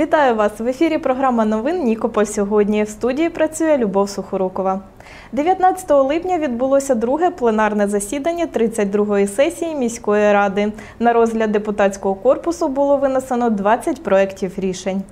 Вітаю вас в ефірі. Програма новин Нікополь сьогодні. В студії працює Любов Сухорукова. 19 липня відбулося друге пленарне засідання 32-ї сесії міської ради. На розгляд депутатського корпусу було винесено 20 проєктів рішень.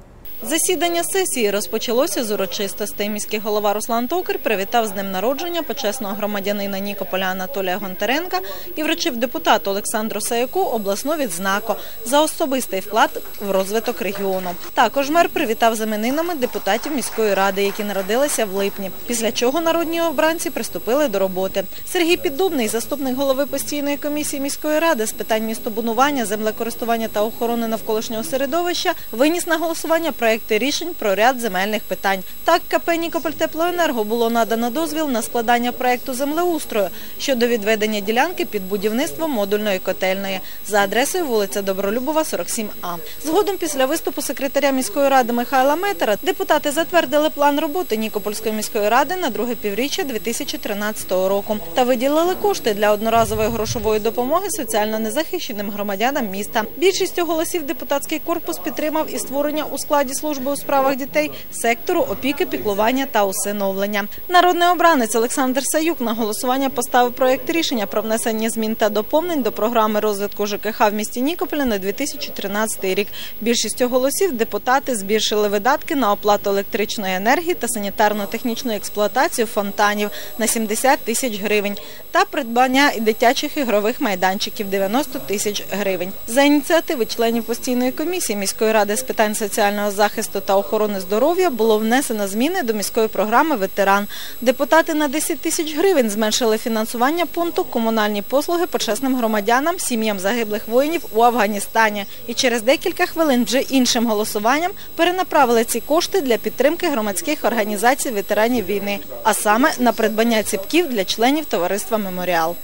Засідання сесії розпочалося з урочистостей. Міський голова Руслан Токар привітав з днем народження почесного громадянина Нікополя Анатолія Гонтаренка і вручив депутату Олександру Саяку обласну відзнаку за особистий вклад в розвиток регіону. Також мер привітав з іменинами депутатів міської ради, які народилися в липні. Після чого народні обранці приступили до роботи. Сергій Піддубний, заступник голови постійної комісії міської ради з питань містобудування, землекористування та охорони навколишнього середовища, виніс на голосування проекти рішень про ряд земельних питань. Так, КП «Нікопольтеплоенерго» було надано дозвіл на складання проекту землеустрою щодо відведення ділянки під будівництво модульної котельної за адресою вулиця Добролюбова, 47А. Згодом після виступу секретаря міської ради Михайла Метера депутати затвердили план роботи Нікопольської міської ради на друге півріччя 2013 року та виділили кошти для одноразової грошової допомоги соціально незахищеним громадянам міста. Більшістю голосів депутатський корпус підтримав і створення у складі служби у справах дітей сектору опіки, піклування та усиновлення. Народний обранець Олександр Саюк на голосування поставив проєкт рішення про внесення змін та доповнень до програми розвитку ЖКХ в місті Нікополя на 2013 рік. Більшістю голосів депутати збільшили видатки на оплату електричної енергії та санітарно-технічну експлуатацію фонтанів на 70 тисяч гривень та придбання дитячих ігрових майданчиків 90 тисяч гривень. За ініціативи членів постійної комісії міської ради з питань соціального захисту та охорони здоров'я було внесено зміни до міської програми Ветеран. Депутати на 10 тисяч гривень зменшили фінансування пункту комунальні послуги почесним громадянам, сім'ям загиблих воїнів у Афганістані. І через декілька хвилин вже іншим голосуванням перенаправили ці кошти для підтримки громадських організацій ветеранів війни, а саме на придбання ціпків для членів товариства Меморіал.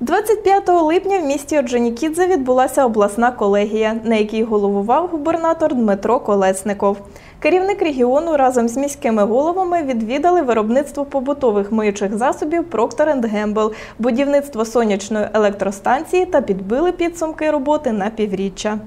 25 липня в місті Орджонікідзе відбулася обласна колегія, на якій головував губернатор Дмитро Колесников. Керівник регіону разом з міськими головами відвідали виробництво побутових миючих засобів Procter Gamble, будівництво сонячної електростанції та підбили підсумки роботи на півріччя.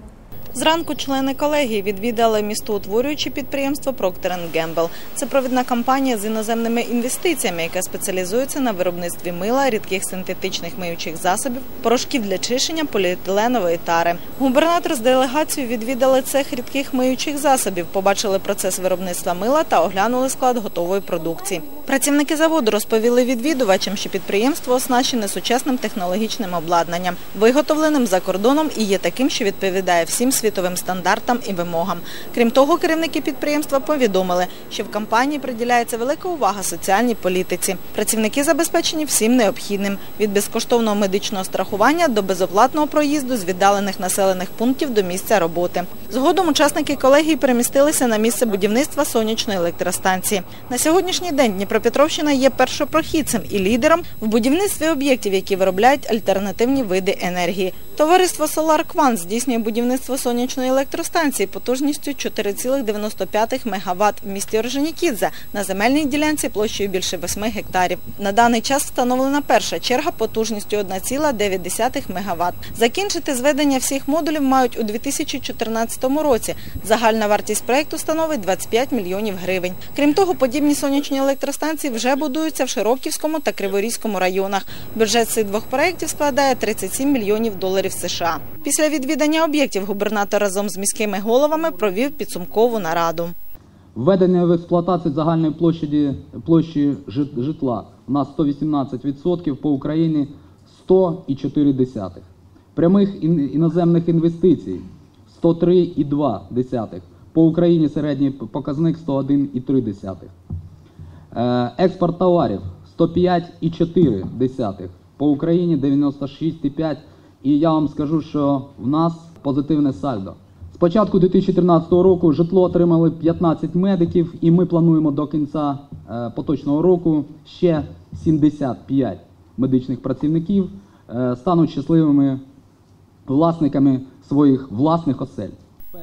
Зранку члени колегії відвідали містоутворюючі підприємство Procter Gamble. Це провідна компанія з іноземними інвестиціями, яка спеціалізується на виробництві мила, рідких синтетичних миючих засобів, порошків для чищення, поліетиленової тари. Губернатор з делегацією відвідали цех рідких миючих засобів, побачили процес виробництва мила та оглянули склад готової продукції. Працівники заводу розповіли відвідувачам, що підприємство оснащене сучасним технологічним обладнанням, виготовленим за кордоном і є таким, що відповідає всім світовим стандартам і вимогам. Крім того, керівники підприємства повідомили, що в компанії приділяється велика увага соціальній політиці. Працівники забезпечені всім необхідним від безкоштовного медичного страхування до безоплатного проїзду з віддалених населених пунктів до місця роботи. Згодом учасники колегії перемістилися на місце будівництва сонячної електростанції. На сьогоднішній день Дніпропетровщина є першопрохідцем і лідером в будівництві об'єктів, які виробляють альтернативні види енергії. Товариство Solar Quant здійснює будівництво сонячної електростанції потужністю 4,95 МВт в місті Орженікідзе на земельній ділянці площею більше 8 гектарів. На даний час встановлена перша черга потужністю 1,9 МВт. Закінчити зведення всіх модулів мають у 2014 році. Загальна вартість проєкту становить 25 мільйонів гривень. Крім того, подібні сонячні електростанції вже будуються в Широківському та Криворізькому районах. Бюджет цих двох проєктів складає 37 мільйонів доларів США. Після відвідання об'єктів губернатор разом з міськими головами провів підсумкову нараду. Введення в експлуатацію загальної площі, площі житла у нас 118%, по Україні 100,4. Прямих іноземних інвестицій 103,2. По Україні середній показник 101,3. Е, експорт товарів 105,4. По Україні 96,5. І я вам скажу, що в нас позитивне сальдо. З початку 2013 року житло отримали 15 медиків, і ми плануємо до кінця е, поточного року ще 75 медичних працівників е, стануть щасливими власниками своїх власних осель.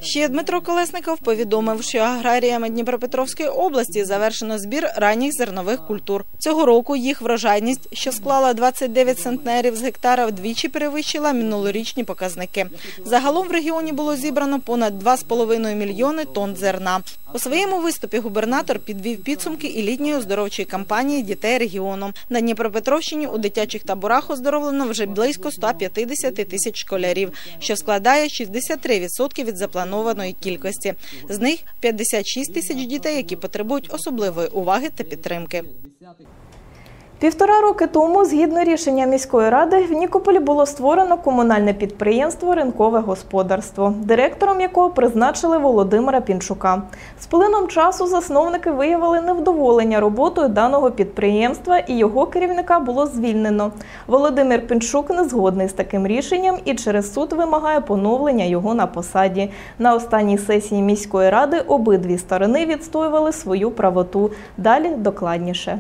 Ще Дмитро Колесников повідомив, що аграріями Дніпропетровської області завершено збір ранніх зернових культур. Цього року їх врожайність, що склала 29 центнерів з гектара, вдвічі перевищила минулорічні показники. Загалом в регіоні було зібрано понад 2,5 мільйони тонн зерна. У своєму виступі губернатор підвів підсумки і літньої оздоровчої кампанії дітей регіону. На Дніпропетровщині у дитячих таборах оздоровлено вже близько 150 тисяч школярів, що складає 63% від запланованої кількості. З них 56 тисяч дітей, які потребують особливої уваги та підтримки. Півтора роки тому, згідно рішення міської ради, в Нікополі було створено комунальне підприємство Ринкове господарство, директором якого призначили Володимира Пінчука. З плином часу засновники виявили невдоволення роботою даного підприємства, і його керівника було звільнено. Володимир Пінчук не згодний з таким рішенням і через суд вимагає поновлення його на посаді. На останній сесії міської ради обидві сторони відстоювали свою правоту. Далі докладніше.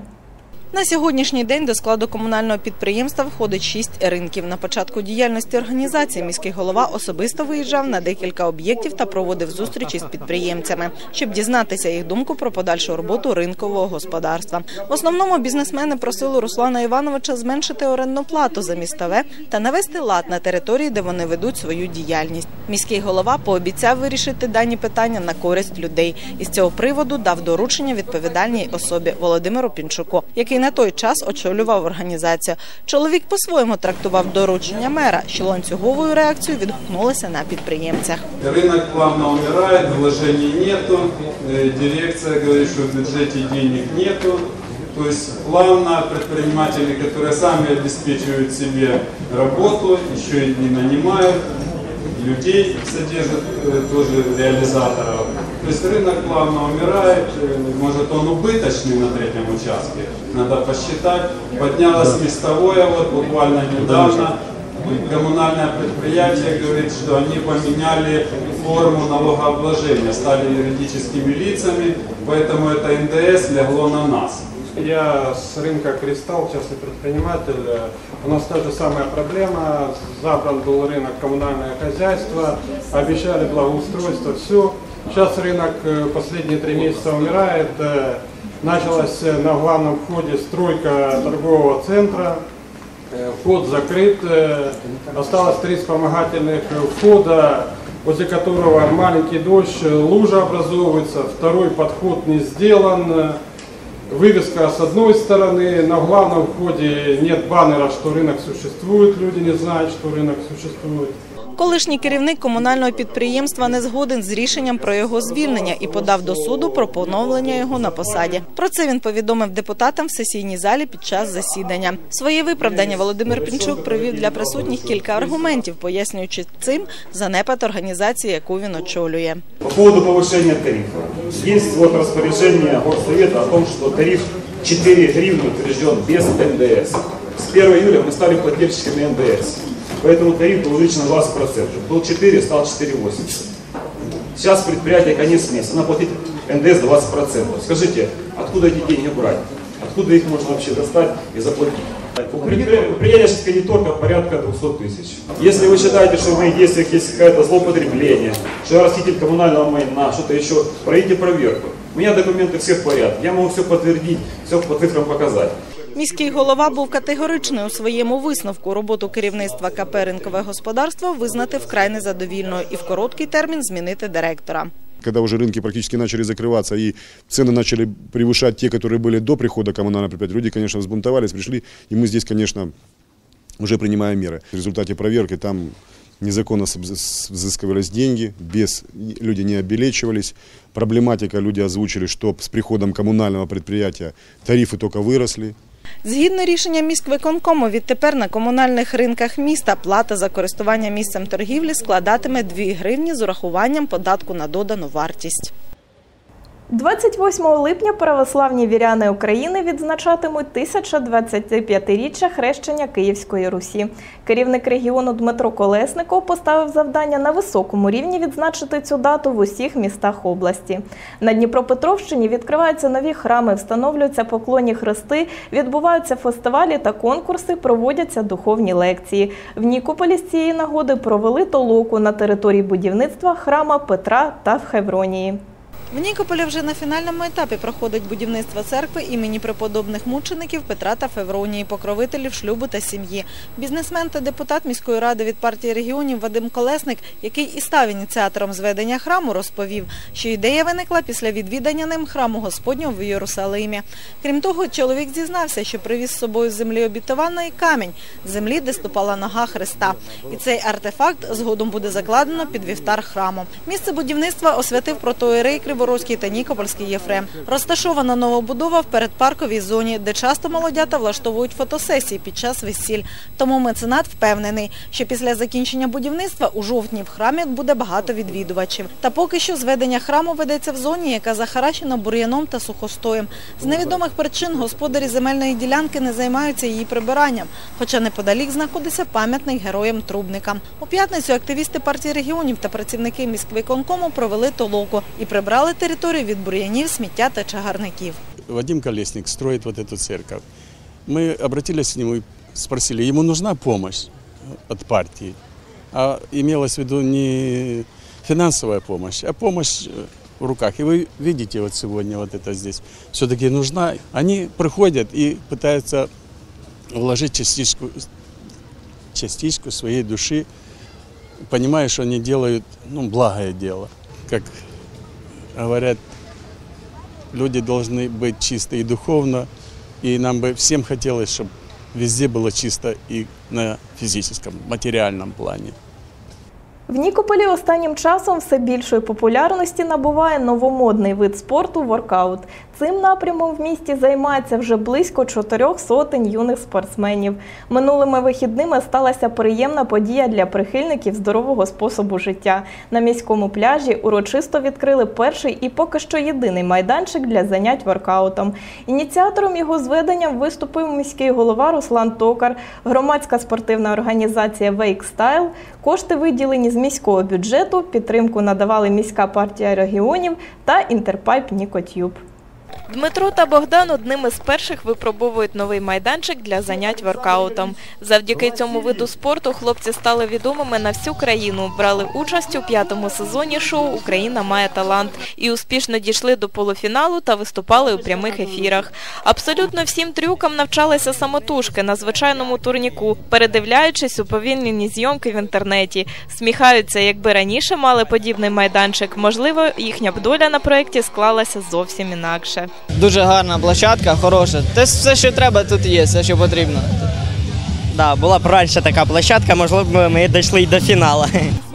На сьогоднішній день до складу комунального підприємства входить шість ринків. На початку діяльності організації міський голова особисто виїжджав на декілька об'єктів та проводив зустрічі з підприємцями, щоб дізнатися їх думку про подальшу роботу ринкового господарства. В основному бізнесмени просили Руслана Івановича зменшити орендну плату за містове та навести лад на території, де вони ведуть свою діяльність. Міський голова пообіцяв вирішити дані питання на користь людей. І з цього приводу дав доручення відповідальній особі Володимиру Пінчуку, який на той час очолював організацію. Чоловік по-своєму трактував доручення мера, що ланцюговою реакцією відгукнулися на підприємцях. Рынок плавно умирает, вложений нету, э, дирекция говорит, что в бюджете денег нету. То есть плавно предприниматели, которые сами обеспечивают себе работу, еще и не нанимают, людей содержат э, тоже реализаторов. То есть рынок плавно умирает, э, может он убыточный на третьем участке, надо посчитать. Поднялось местовое вот буквально недавно, коммунальное предприятие говорит, что они поменяли форму налогообложения, стали юридическими лицами, поэтому это НДС легло на нас. Я с рынка «Кристалл», частный предприниматель. У нас та же самая проблема. Забран был рынок коммунальное хозяйство, обещали благоустройство, все. Сейчас рынок э, последние три месяца умирает. Э, Началась э, на главном входе стройка торгового центра. Вход закрыт. Осталось три вспомогательных входа, возле которого маленький дождь, лужа образовывается. Второй подход не сделан. Вывеска с одной стороны, на главном входе нет баннера, что рынок существует, люди не знают, что рынок существует. Колишній керівник комунального підприємства не згоден з рішенням про його звільнення і подав до суду про поновлення його на посаді. Про це він повідомив депутатам в сесійній залі під час засідання. Своє виправдання Володимир Пінчук привів для присутніх кілька аргументів, пояснюючи цим занепад організації, яку він очолює. По поводу повышения тарифа. Есть вот распоряжение Горсовета о том, что тариф 4 гривны утвержден без НДС. С 1 июля мы стали плательщиками НДС. Поэтому тариф был увеличен на 20%. Был 4, стал 4,80. Сейчас предприятие конец месяца, надо платить НДС 20%. Скажите, откуда эти деньги брать? Откуда их можно вообще достать и заплатить? У предпри- предприятия сейчас кредиторка порядка 200 тысяч. Если вы считаете, что в моих действиях есть какое-то злоупотребление, что я расхититель коммунального майна, что-то еще, пройдите проверку. У меня документы все в порядке, я могу все подтвердить, все по цифрам показать. Міський голова був категоричний у своєму висновку. Роботу керівництва КП «Ринкове господарство» визнати вкрай незадовільною і в короткий термін змінити директора. когда уже рынки практически начали закрываться и цены начали превышать те, которые были до прихода коммунального предприятия, люди, конечно, взбунтовались, пришли, и мы здесь, конечно, уже принимаем меры. В результате проверки там незаконно сбз- взыскивались деньги, без, люди не обелечивались. Проблематика люди озвучили, что с приходом коммунального предприятия тарифы только выросли, Згідно рішення міськвиконкому, відтепер на комунальних ринках міста плата за користування місцем торгівлі складатиме 2 гривні з урахуванням податку на додану вартість. 28 липня православні віряни України відзначатимуть 1025-річчя хрещення Київської Русі. Керівник регіону Дмитро Колесников поставив завдання на високому рівні відзначити цю дату в усіх містах області. На Дніпропетровщині відкриваються нові храми, встановлюються поклонні хрести, відбуваються фестивалі та конкурси, проводяться духовні лекції. В Нікополі з цієї нагоди провели толоку на території будівництва храма Петра та в Хевронії. В Нікополі вже на фінальному етапі проходить будівництво церкви імені преподобних мучеників Петра та Февронії, покровителів шлюбу та сім'ї. Бізнесмен та депутат міської ради від партії регіонів Вадим Колесник, який і став ініціатором зведення храму, розповів, що ідея виникла після відвідання ним храму Господнього в Єрусалимі. Крім того, чоловік зізнався, що привіз з собою з землі обітованої камінь землі, де ступала нога Христа. І цей артефакт згодом буде закладено під вівтар храму. Місце будівництва освятив протоєрей Криворозький та Нікопольський Єфрем. Розташована новобудова в передпарковій зоні, де часто молодята влаштовують фотосесії під час весіль. Тому меценат впевнений, що після закінчення будівництва у жовтні в храмі буде багато відвідувачів. Та поки що зведення храму ведеться в зоні, яка захарачена бур'яном та сухостоєм. З невідомих причин господарі земельної ділянки не займаються її прибиранням, хоча неподалік знаходиться пам'ятник героям-трубникам. У п'ятницю активісти партії регіонів та працівники міськвиконкому провели толоку і прибрали територію від бур'янів, сміття та чагарників. Вадим Колесник строит вот эту церковь. Мы обратились к нему и спросили, ему нужна помощь от партии. А имелось в виду не финансовая помощь, а помощь э, в руках. И вы видите вот сегодня вот это здесь все-таки нужна. Они приходят и пытаются вложить частичку, частичку своей души, понимая, что они делают ну, благое дело. Как говорят, люди должны быть чисты и духовно, и нам бы всем хотелось, чтобы везде было чисто и на физическом, материальном плане. В Нікополі останнім часом все більшої популярності набуває новомодний вид спорту воркаут. Цим напрямом в місті займається вже близько чотирьох сотень юних спортсменів. Минулими вихідними сталася приємна подія для прихильників здорового способу життя. На міському пляжі урочисто відкрили перший і поки що єдиний майданчик для занять воркаутом. Ініціатором його зведення виступив міський голова Руслан Токар, громадська спортивна організація Style. Кошти виділені з міського бюджету, підтримку надавали міська партія регіонів та Інтерпайп Нікотюб. Дмитро та Богдан одними з перших випробовують новий майданчик для занять воркаутом. Завдяки цьому виду спорту хлопці стали відомими на всю країну, брали участь у п'ятому сезоні шоу Україна має талант і успішно дійшли до полуфіналу та виступали у прямих ефірах. Абсолютно всім трюкам навчалися самотужки на звичайному турніку, передивляючись уповільнені зйомки в інтернеті. Сміхаються, якби раніше мали подібний майданчик, можливо, їхня б доля на проєкті склалася зовсім інакше. Дуже гарна площадка, хороша. Те все, що треба, тут є, все, що потрібно. Да, була б раніше така площадка, можливо, ми дійшли й до фіналу.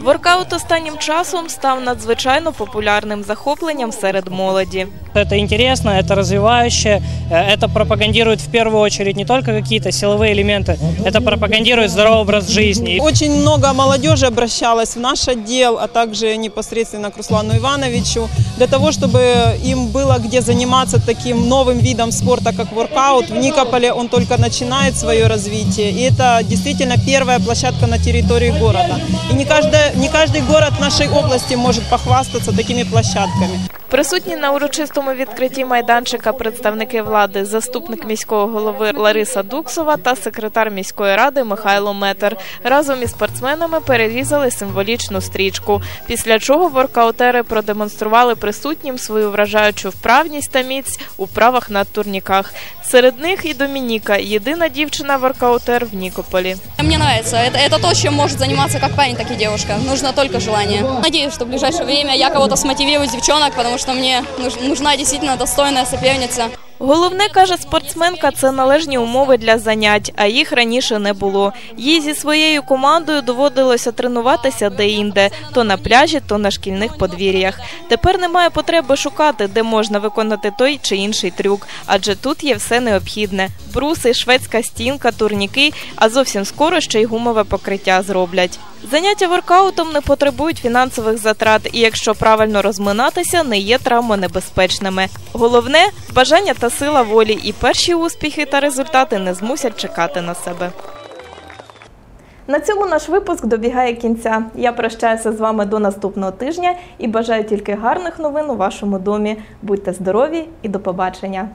Воркаут останнім часом став надзвичайно популярним захопленням серед молоді. Це інтересно, це розвиваюче, це э, пропагандує в першу чергу не тільки якісь силові елементи, це пропагандує здоровий образ життя. Дуже багато молодежи обращалось в наш відділ, а також непосредственно к Руслану Івановичу, для того, щоб їм було де займатися таким новим видом спорту, як воркаут. В Нікополі він тільки починає своє розвиття. І це дійсно перша площадка на території міста. І не кожна не каждый город нашей области может похвастаться такими площадками. Присутні на урочистому відкритті майданчика представники влади, заступник міського голови Лариса Дуксова та секретар міської ради Михайло Метер разом із спортсменами перерізали символічну стрічку. Після чого воркаутери продемонстрували присутнім свою вражаючу вправність та міць у правах на турніках. Серед них і Домініка, єдина дівчина-воркаутер в Нікополі. Мне нравится. Это, это то, чем может заниматься как парень, так и девушка. Нужно только желание. Надеюсь, что в ближайшее время я кого-то смотивирую девчонок, потому что мне нужна действительно достойная соперница. Головне, каже спортсменка, це належні умови для занять, а їх раніше не було. Їй зі своєю командою доводилося тренуватися де-інде, то на пляжі, то на шкільних подвір'ях. Тепер немає потреби шукати, де можна виконати той чи інший трюк, адже тут є все необхідне: бруси, шведська стінка, турніки, а зовсім скоро ще й гумове покриття зроблять. Заняття воркаутом не потребують фінансових затрат, і якщо правильно розминатися, не є травмонебезпечними. Головне бажання та сила волі, і перші успіхи та результати не змусять чекати на себе. На цьому наш випуск добігає кінця. Я прощаюся з вами до наступного тижня і бажаю тільки гарних новин у вашому домі. Будьте здорові і до побачення.